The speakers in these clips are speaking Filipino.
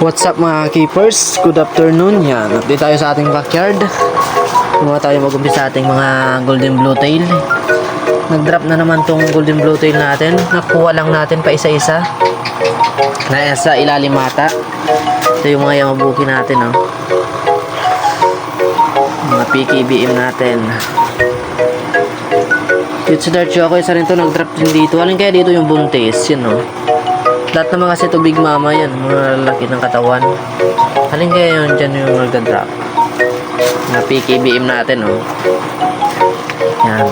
What's up mga keepers? Good afternoon. Yan, update tayo sa ating backyard. Kumuha tayo mag-umpisa sa ating mga golden blue tail. Nag-drop na naman tong golden blue tail natin. Nakuha lang natin pa isa-isa. Na sa ilalim mata. Ito yung mga yamabuki natin, oh. Mga PKBM natin. Dito sa Dark Choco, isa rin to nag-drop din dito. Alin kaya dito yung buntis, yun, oh. Lahat naman kasi tubig mama yan, mga lalaki ng katawan. Halin kaya yun dyan yung nagda-drop. Mga PKBM natin, oh. Yan.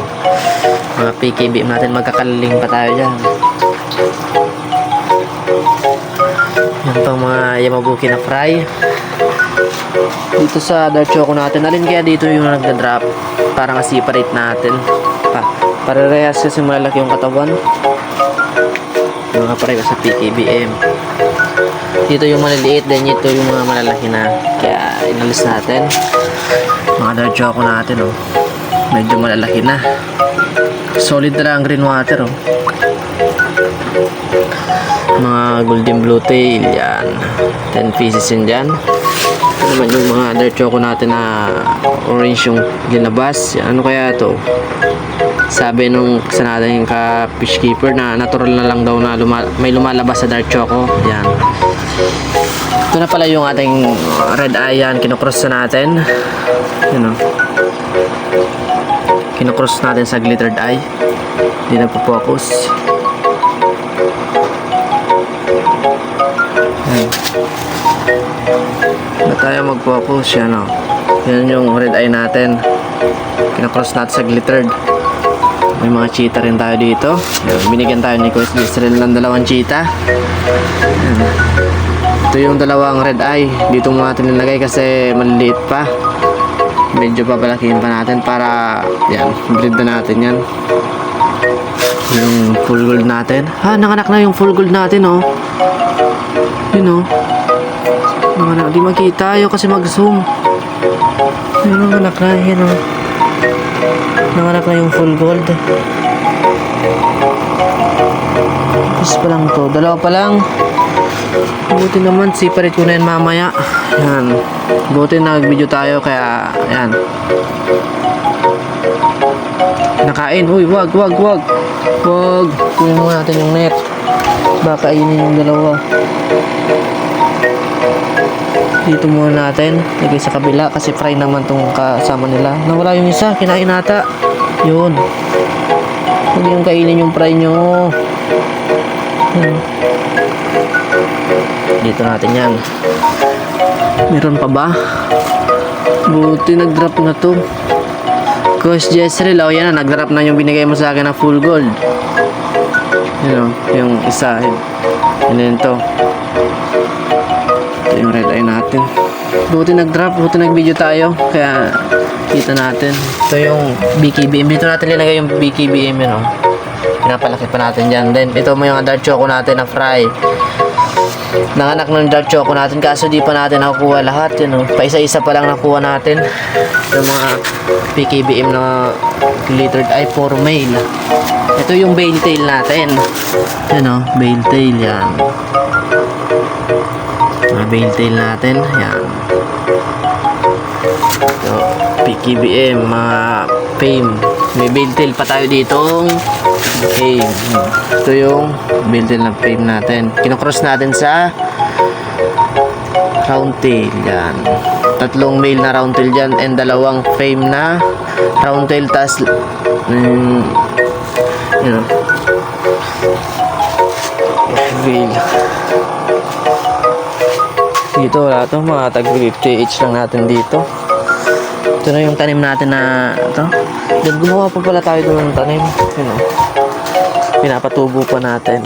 Mga PKBM natin, magkakalaling pa tayo dyan. Yan pang mga Yamabuki na fry. Dito sa dark natin, alin kaya dito yung nagda-drop? Para nga separate natin. Pa, parehas kasi malaki yung katawan mga pareho sa PKBM dito yung maliliit then ito yung mga malalaki na. Kaya inalis natin. Mga dark choco natin oh. Medyo malalaki na. Solid na ang green water oh. Mga golden blue tail yan. 10 pieces yun dyan. Ito naman yung mga dark choco natin na orange yung ginabas. Ano kaya to sabi nung isa natin ka fish keeper na natural na lang daw na luma- may lumalabas sa dark choco. Yan. Ito na pala yung ating red eye yan. Kinocross na natin. Yun o kinocross natin sa glittered eye. Hindi na po focus. Yan. Na tayo mag focus yan o yan yung red eye natin. Kinocross natin sa glittered may mga cheetah rin tayo dito. Yan, binigyan tayo ni Coach Israel ng dalawang cheetah. Yan. Ito yung dalawang red eye. Dito mo natin nilagay kasi maliliit pa. Medyo papalakihin pa natin para yan, breed na natin yan. Yung full gold natin. Ha, nanganak na yung full gold natin, oh. Yun, oh. Nanganak, di makita. Ayaw kasi mag-zoom. Yun, nanganak na. Yan, oh. Nanganak na yung full gold. Tapos pa lang to. Dalawa pa lang. Buti naman, separate ko na yan mamaya. Yan. Buti nag-video tayo, kaya, yan. Nakain. Uy, wag, wag, wag. Wag. Kunin mo natin yung net. Baka kainin yung dalawa. Dito muna natin. Lagay sa kabila kasi fry naman tong kasama nila. Nawala yung isa. Kinain nata. Yun. Huwag yung kainin yung fry nyo. Yun. Dito natin yan. Meron pa ba? Buti nag-drop na to. Coach Jezreel, oh yan na, nag-drop na yung binigay mo sa akin na full gold. You know, yung isa. Yun yun to. Ito yung red eye natin. Buti nag-drop, buti nag-video tayo. Kaya kita natin. Ito yung BKBM. Dito natin nilagay yung BKBM yun, oh. Pinapalaki pa natin dyan. Then, ito mo yung dark choco natin na fry. Nanganak ng dark choco natin kaso di pa natin nakukuha lahat yun oh. Pa isa-isa pa lang nakuha natin. Yung mga PKBM na glittered eye for male. Ito yung tail natin. Yan oh, tail yan. Mga tail natin, yan. Ito, PKBM, mga fame. May veil tail pa tayo dito. Okay. Ito yung veil tail na fame natin. Kinocross natin sa round tail. Yan. Tatlong male na round tail dyan and dalawang fame na round tail. Tas, mm, you veil. Dito wala to, mga tag 50 lang natin dito. Ito na yung tanim natin na ito. Then gumawa pa pala tayo doon ng tanim. Yun o. Pinapatubo pa natin.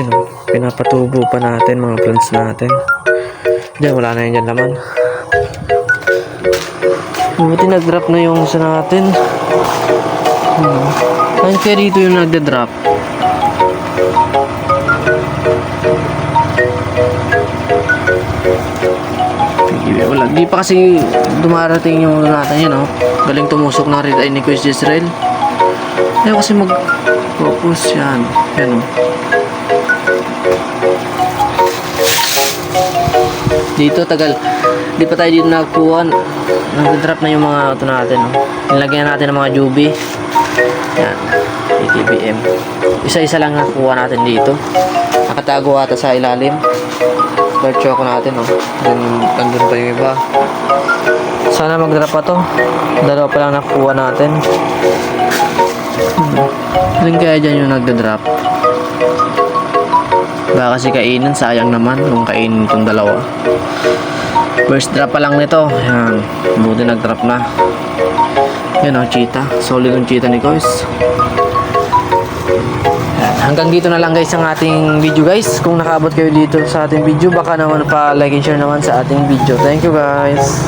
Yun o. Pinapatubo pa natin mga plants natin. Diyan wala na yun dyan laman. Buti nag-drop na yung isa natin. Hmm. Ay, kaya dito yung nagda-drop. Hindi, pa kasi dumarating yung ano natin yun, oh. Galing tumusok ng red eye ni Quiz Israel. Ayaw kasi mag-focus yan. Yan, oh. Dito, tagal. Di pa tayo dito nagkuha. Nag-drop na yung mga auto natin. Oh. Nilagyan natin ng mga jubi. Yan. AKBM. Isa-isa lang nakuha natin dito. Nakatago ata sa ilalim. Third choco natin, oh. Dun, nandun pa yung iba. Sana mag-drop pa to. Dalawa pa lang nakuha natin. Hmm. Doon kaya dyan yung nagda-drop. Baka kasi kainin, sayang naman kung kainin itong dalawa. First drop pa lang nito. Yan. Buti nag-drop na. Yan o, cheetah. Solid yung cheetah ni Kois. Hanggang dito na lang guys ang ating video guys. Kung nakaabot kayo dito sa ating video, baka naman pa like and share naman sa ating video. Thank you guys.